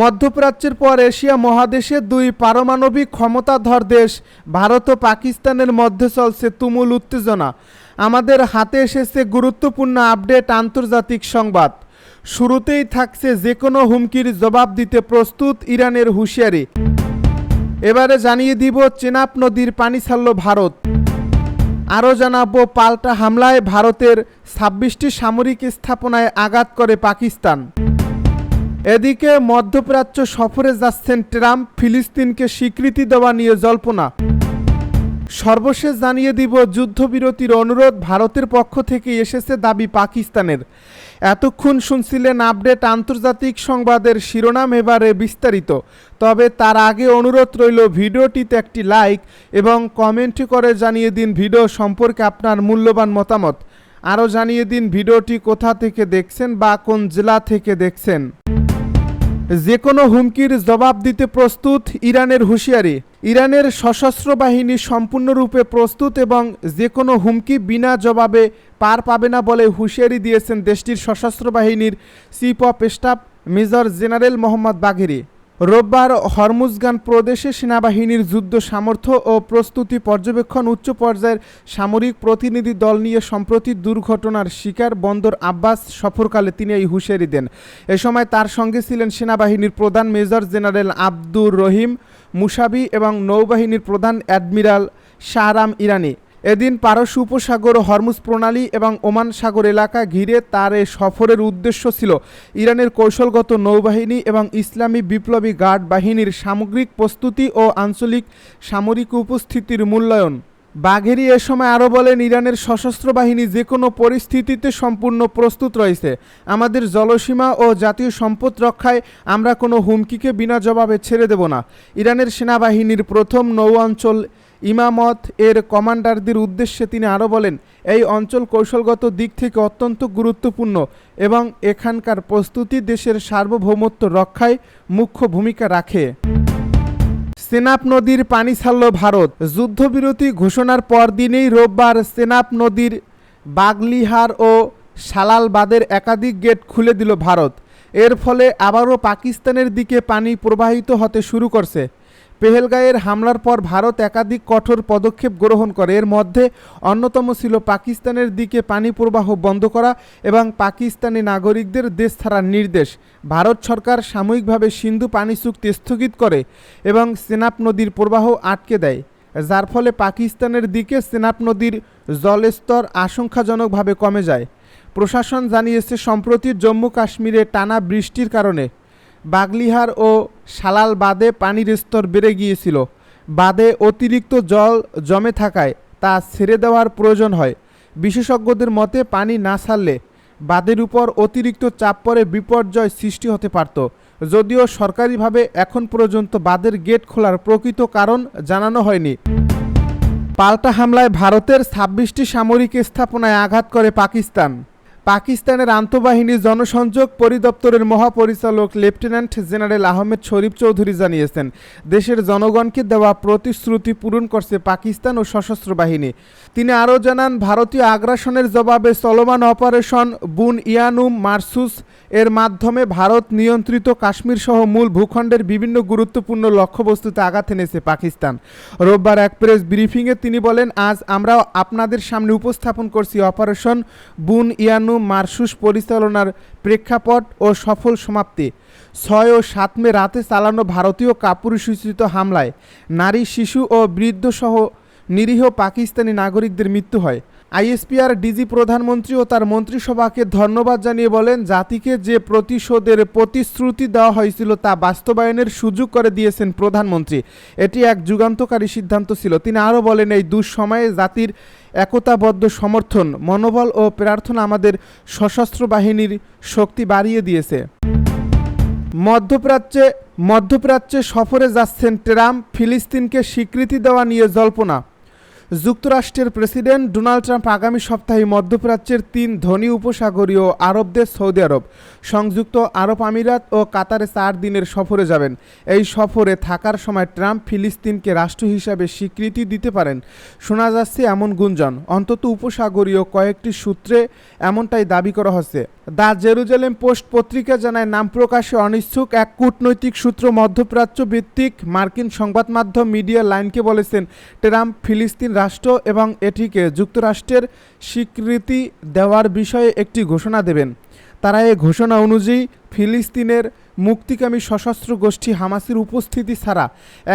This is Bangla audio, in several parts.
মধ্যপ্রাচ্যের পর এশিয়া মহাদেশে দুই পারমাণবিক ক্ষমতাধর দেশ, ভারত ও পাকিস্তানের মধ্যে চলছে তুমুল উত্তেজনা। আমাদের হাতে এসেছে গুরুত্বপূর্ণ আপডেট আন্তর্জাতিক সংবাদ। শুরুতেই থাকছে যে কোনো হুমকির জবাব দিতে প্রস্তুত ইরানের হুঁশিয়ারি। এবারে জানিয়ে দিব চেনাব নদীর পানি ছাড়ল ভারত। আরও জানাব পাল্টা হামলায় ভারতের ছাব্বিশটি সামরিক স্থাপনায় আঘাত করে পাকিস্তান। এদিকে মধ্যপ্রাচ্য সফরে যাচ্ছেন ট্রাম্প, ফিলিস্তিনকে স্বীকৃতি দেওয়া নিয়ে জল্পনা। সর্বশেষ জানিয়ে দিব যুদ্ধবিরতির অনুরোধ, ভারতের পক্ষ থেকে এসেছে দাবি পাকিস্তানের। এতক্ষণ শুনছিলেন আপডেট আন্তর্জাতিক সংবাদের শিরোনাম এবারে বিস্তারিত। তবে তার আগে অনুরোধ রইল ভিডিওটিতে একটি লাইক এবং কমেন্ট করে জানিয়ে দিন ভিডিও সম্পর্কে আপনার মূল্যবান মতামত। আরও জানিয়ে দিন ভিডিওটি কোথা থেকে দেখছেন বা কোন জেলা থেকে দেখছেন। যে কোনো হুমকির জবাব দিতে প্রস্তুত ইরানের হুঁশিয়ারি। ইরানের সশস্ত্র বাহিনী সম্পূর্ণরূপে প্রস্তুত এবং যে কোনো হুমকি বিনা জবাবে পার পাবে না বলে হুঁশিয়ারি দিয়েছেন দেশটির সশস্ত্র বাহিনীর chief of staff major general Mohammad Bagheri. রোববার হরমুজগান প্রদেশে সেনাবাহিনীর যুদ্ধ সামর্থ্য ও প্রস্তুতি পর্যবেক্ষণ উচ্চ পর্যায়ের সামরিক প্রতিনিধি দল নিয়ে সম্প্রতি দুর্ঘটনার শিকার বন্দর আব্বাস সফরকালে তিনি এই হুঁশিয়ারি দেন। এ সময় তার সঙ্গে ছিলেন সেনাবাহিনীর প্রধান major general Abdur Rahim, Mousavi এবং নৌবাহিনীর প্রধান অ্যাডমিরাল শাহরাম ইরানি। এদিন পারস্য উপসাগর হরমুজ প্রণালী এবং ওমান সাগর এলাকা ঘিরে তার এ সফরের উদ্দেশ্য ছিল ইরানের কৌশলগত নৌবাহিনী এবং ইসলামী বিপ্লবী গার্ড বাহিনীর সামগ্রিক প্রস্তুতি ও আঞ্চলিক সামরিক উপস্থিতির মূল্যায়ন। বাঘেরি এ সময় আরও বলেন, ইরানের সশস্ত্র বাহিনী যে কোনো পরিস্থিতিতে সম্পূর্ণ প্রস্তুত রয়েছে। আমাদের জলসীমা ও জাতীয় সম্পদ রক্ষায় আমরা কোনো হুমকিকে বিনা জবাবে ছেড়ে দেব না। ইরানের সেনাবাহিনীর প্রথম নৌ অঞ্চল ইমামত এর কমান্ডারদের উদ্দেশ্যে তিনি আরও বলেন, এই অঞ্চল কৌশলগত দিক থেকে অত্যন্ত গুরুত্বপূর্ণ এবং এখানকার প্রস্তুতি দেশের সার্বভৌমত্ব রক্ষায় মুখ্য ভূমিকা রাখে। সেনাব নদীর পানি ছাড়ল ভারত। যুদ্ধবিরতি ঘোষণার পর দিনেই রোববার সেনাব নদীর বাগলিহার ও সালালবাদের একাধিক গেট খুলে দিল ভারত। এর ফলে আবারও পাকিস্তানের দিকে পানি প্রবাহিত হতে শুরু করছে। পেহেলগাঁয়ের হামলার পর ভারত একাধিক কঠোর পদক্ষেপ গ্রহণ করে। এর মধ্যে অন্যতম ছিল পাকিস্তানের দিকে পানি প্রবাহ বন্ধ করা এবং পাকিস্তানি নাগরিকদের দেশ ছাড়ার নির্দেশ। ভারত সরকার সাময়িকভাবে সিন্ধু পানি চুক্তি স্থগিত করে এবং সেনাব নদীর প্রবাহ আটকে দেয়, যার ফলে পাকিস্তানের দিকে সেনাব নদীর জলস্তর আশঙ্কাজনকভাবে কমে যায়। প্রশাসন জানিয়েছে, সম্প্রতি জম্মু কাশ্মীরে টানা বৃষ্টির কারণে বাগলিহার ও সালাল বাদে পানির স্তর বেড়ে গিয়েছিল। বাদে অতিরিক্ত জল জমে থাকায় তা ছেড়ে দেওয়ার প্রয়োজন হয়। বিশেষজ্ঞদের মতে, পানি না ছাড়লে বাঁধের উপর অতিরিক্ত চাপ পড়ে বিপর্যয় সৃষ্টি হতে পারত। যদিও সরকারিভাবে এখন পর্যন্ত বাঁধের গেট খোলার প্রকৃত কারণ জানানো হয়নি। পাল্টা হামলায় ভারতের ছাব্বিশটি সামরিক স্থাপনায় আঘাত করে পাকিস্তান। পাকিস্তানের আন্তঃবাহিনী জনসংযোগ পরিদপ্তরের মহাপরিচালক লেফটেন্যান্ট জেনারেল আহমেদ শরীফ চৌধুরী জানিয়েছেন, দেশের জনগণকে দেওয়া প্রতিশ্রুতি পূরণ করছে পাকিস্তান ও সশস্ত্র বাহিনী। তিনি আরও জানান, ভারতীয় আগ্রাসনের জবাবে চলমান অপারেশন বুন ইয়ানুম মারসুস এর মাধ্যমে ভারত নিয়ন্ত্রিত কাশ্মীর সহ মূল ভূখণ্ডের বিভিন্ন গুরুত্বপূর্ণ লক্ষ্যবস্তুতে আঘাত এনেছে পাকিস্তান। রোববার এক প্রেস ব্রিফিংয়ে তিনি বলেন, আজ আমরা আপনাদের সামনে উপস্থাপন করছি অপারেশন বুন ইয়ানু মারসুস পরিচালনার প্রেক্ষাপট ও সফল সমাপ্তি। ছয় ও সাত মে রাতে চালানো ভারতীয় কাপুরুষোচিত হামলায় নারী, শিশু ও বৃদ্ধসহ নিরীহ পাকিস্তানি নাগরিকদের মৃত্যু হয়। আইএসপিআর ডিজি প্রধানমন্ত্রী ও তার মন্ত্রিসভাকে ধন্যবাদ জানিয়ে বলেন, জাতিকে যে প্রতিশোধের প্রতিশ্রুতি দেওয়া হয়েছিল তা বাস্তবায়নের সুযোগ করে দিয়েছেন প্রধানমন্ত্রী। এটি এক যুগান্তকারী সিদ্ধান্ত ছিল। তিনি আরও বলেন, এই দুঃসময়ে জাতির একতাবদ্ধ সমর্থন, মনোবল ও প্রার্থনা আমাদের সশস্ত্র বাহিনীর শক্তি বাড়িয়ে দিয়েছে। মধ্যপ্রাচ্যে মধ্যপ্রাচ্যে সফরে যাচ্ছেন ট্রাম্প, ফিলিস্তিনকে স্বীকৃতি দেওয়া নিয়ে জল্পনা। যুক্তরাষ্ট্রের প্রেসিডেন্ট ডোনাল্ড ট্রাম্প আগামী সপ্তাহে মধ্যপ্রাচ্যের তিন ধনী উপসাগরীয় আরব দেশ সৌদি আরব, সংযুক্ত আরব আমিরাত ও কাতারে চার দিনের সফরে যাবেন। এই সফরে থাকার সময় ট্রাম্প ফিলিস্তিনকে রাষ্ট্র হিসাবে স্বীকৃতি দিতে পারেন। শোনা যাচ্ছে এমন গুঞ্জন, অন্তত উপসাগরীয় কয়েকটি সূত্রে এমনটাই দাবি করা হচ্ছে। দ্য জেরুজালেম পোস্ট পত্রিকা জানায়, নাম প্রকাশে অনিচ্ছুক এক কূটনৈতিক সূত্র মধ্যপ্রাচ্য ভিত্তিক মার্কিন সংবাদ মাধ্যম মিডিয়া লাইনকে বলেছেন, ট্রাম্প ফিলিস্তিন রাষ্ট্র এবং এটিকে যুক্তরাষ্ট্রের স্বীকৃতি দেওয়ার বিষয়ে একটি ঘোষণা দেবেন। তারা এই ঘোষণা অনুযায়ী ফিলিস্তিনের মুক্তিকামী সশস্ত্র গোষ্ঠী হামাসের উপস্থিতি ছাড়া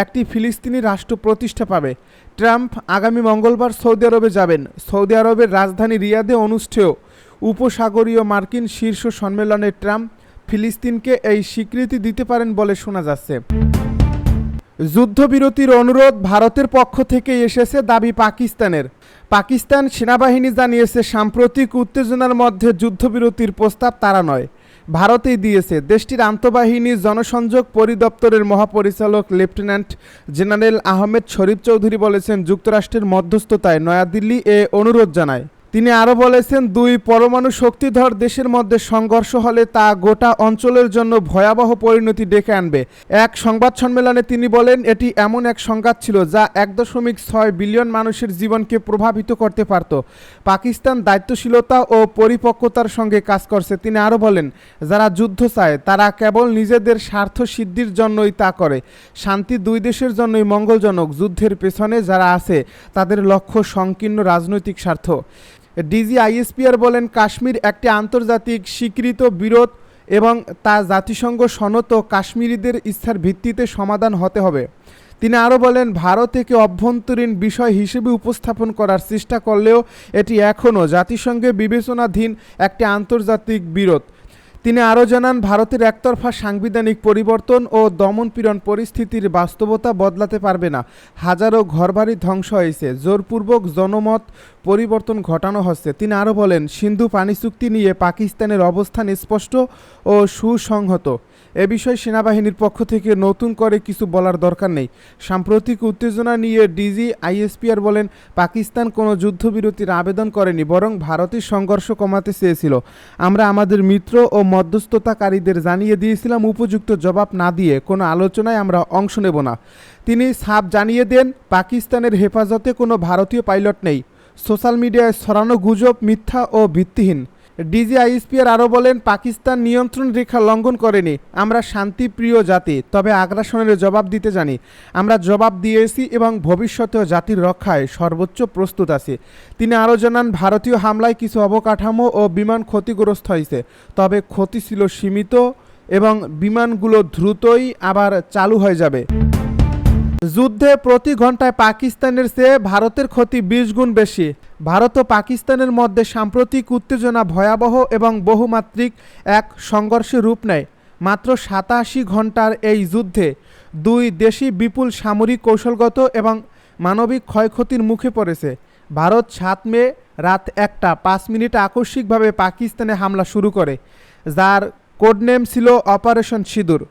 একটি ফিলিস্তিনি রাষ্ট্র প্রতিষ্ঠা পাবে। ট্রাম্প আগামী মঙ্গলবার সৌদি আরবে যাবেন। সৌদি আরবের রাজধানী রিয়াদে অনুষ্ঠেয় উপসাগরীয় মার্কিন শীর্ষ সম্মেলনে ট্রাম্প ফিলিস্তিনকে এই স্বীকৃতি দিতে পারেন বলে শোনা যাচ্ছে। যুদ্ধবিরতির অনুরোধ ভারতের পক্ষ থেকে এসেছে দাবি পাকিস্তানের। পাকিস্তান সেনাবাহিনী জানিয়েছে, সাম্প্রতিক উত্তেজনার মধ্যে যুদ্ধবিরতির প্রস্তাব তারা নয়। ভারতেই দিয়েছে। দেশটির আন্তঃবাহিনী জনসংযোগ পরিদপ্তরের মহাপরিচালক লেফটেন্যান্ট জেনারেল আহমেদ শরীফ চৌধুরী বলেছেন, যুক্তরাষ্ট্রের মধ্যস্থতায় নয়াদিল্লি এ অনুরোধ জানায়। তিনি আরও বলেছেন, দুই পরমাণু শক্তিধর দেশের মধ্যে সংঘর্ষ হলে তা গোটা অঞ্চলের জন্য ভয়াবহ পরিণতি ডেকে আনবে। এক সংবাদ সম্মেলনে তিনি বলেন, এটি এমন এক সংঘাত ছিল যা এক দশমিক ছয় বিলিয়ন মানুষের জীবনকে প্রভাবিত করতে পারত। পাকিস্তান দায়িত্বশীলতা ও পরিপক্কতার সঙ্গে কাজ করছে, তিনি আরও বলেন, যারা যুদ্ধ চায়, তারা কেবল নিজেদের স্বার্থ সিদ্ধির জন্যই তা করে। শান্তি দুই দেশের জন্যই মঙ্গলজনক, যুদ্ধের পেছনে যারা আছে, তাদের লক্ষ্য সংকীর্ণ রাজনৈতিক স্বার্থ। ডিজি আইএসপিআর বলেন, কাশ্মীর একটি আন্তর্জাতিক স্বীকৃত বিরোধ এবং তা জাতিসংঘ সনত কাশ্মীরিদের ইচ্ছার ভিত্তিতে সমাধান হতে হবে। তিনি আরও বলেন, ভারত একে অভ্যন্তরীণ বিষয় হিসেবে উপস্থাপন করার চেষ্টা করলেও এটি এখনও জাতিসংঘে বিবেচনাধীন একটি আন্তর্জাতিক বিরোধ। তিনি আরও জানান, ভারতের একতরফা সাংবিধানিক পরিবর্তন ও দমনপীড়ন পরিস্থিতির বাস্তবতা বদলাতে পারবে না। হাজারো ঘরবাড়ি ধ্বংস হয়েছে। জোরপূর্বক জনমত পরিবর্তন ঘটানো হচ্ছে। তিনি আরও বলেন, সিন্ধু পানি চুক্তি নিয়ে পাকিস্তানের অবস্থান স্পষ্ট ও সুসংহত। এ বিষয়ে সেনাবাহিনীর পক্ষ থেকে নতুন করে কিছু বলার দরকার নেই। সাম্প্রতিক উত্তেজনা নিয়ে ডিজি আইএসপিআর বলেন, পাকিস্তান কোনো যুদ্ধবিরতির আবেদন করেনি, বরং ভারতের সংঘর্ষ কমাতে চেয়েছিল। আমরা আমাদের মিত্র ও মধ্যস্থতাকারীদের জানিয়ে দিয়েছিলাম, উপযুক্ত জবাব না দিয়ে কোনো আলোচনায় আমরা অংশ নেব না। তিনি সাপ জানিয়ে দেন, পাকিস্তানের হেফাজতে কোনো ভারতীয় পাইলট নেই। সোশ্যাল মিডিয়ায় ছড়ানো গুজব, মিথ্যা ও ভিত্তিহীন। ডিজি ডিজিআইএসপিআর আরও বলেন, পাকিস্তান নিয়ন্ত্রণ রেখা লঙ্ঘন করেনি। আমরা শান্তিপ্রিয় জাতি, তবে আগ্রাসনের জবাব দিতে জানি। আমরা জবাব দিয়েছি এবং ভবিষ্যতেও জাতির রক্ষায় সর্বোচ্চ প্রস্তুত আছে। তিনি আরও জানান, ভারতীয় হামলায় কিছু অবকাঠামো ও বিমান ক্ষতিগ্রস্ত হয়েছে, তবে ক্ষতি ছিল সীমিত এবং বিমানগুলো দ্রুতই আবার চালু হয়ে যাবে। যুদ্ধে প্রতি ঘন্টায় পাকিস্তানের চেয়ে ভারতের ক্ষতি বিশ গুণ বেশি। ভারত ও পাকিস্তানের মধ্যে সাম্প্রতিক উত্তেজনা ভয়াবহ এবং বহুমাত্রিক এক সংঘর্ষে রূপ নেয়। মাত্র সাতাশি ঘণ্টার এই যুদ্ধে দুই দেশই বিপুল সামরিক কৌশলগত এবং মানবিক ক্ষয়ক্ষতির মুখে পড়েছে। ভারত সাত মে রাত একটা পাঁচ মিনিট আকস্মিকভাবে পাকিস্তানে হামলা শুরু করে, যার কোডনেম ছিল অপারেশন সিঁদুর।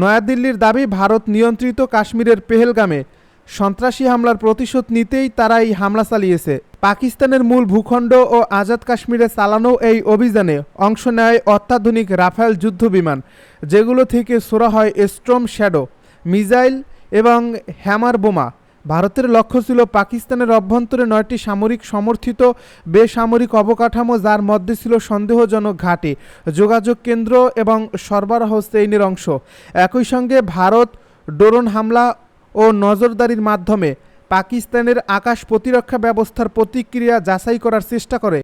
নয়াদিল্লির দাবি, ভারত নিয়ন্ত্রিত কাশ্মীরের পেহেলগামে। সন্ত্রাসী হামলার প্রতিশোধ নিতেই তারা এই হামলা চালিয়েছে। পাকিস্তানের মূল ভূখণ্ড ও আজাদ কাশ্মীরে চালানো এই অভিযানে অংশ নেয় অত্যাধুনিক রাফেল যুদ্ধবিমান, যেগুলো থেকে ছোড়া হয় স্ট্রম শ্যাডো মিজাইল এবং হ্যামার বোমা। ভারতের লক্ষ্য ছিল পাকিস্তানের অভ্যন্তরে নয়টি সামরিক সমর্থিত বেসামরিক অবকাঠামো, যার মধ্যে ছিল সন্দেহজনক ঘাটে, যোগাযোগ কেন্দ্র এবং সরবরাহ শ্রেণির অংশ। একই সঙ্গে ভারত ড্রোন হামলা ও নজরদারির মাধ্যমে পাকিস্তানের আকাশ প্রতিরক্ষা ব্যবস্থার প্রতিক্রিয়া যাচাই করার চেষ্টা করে।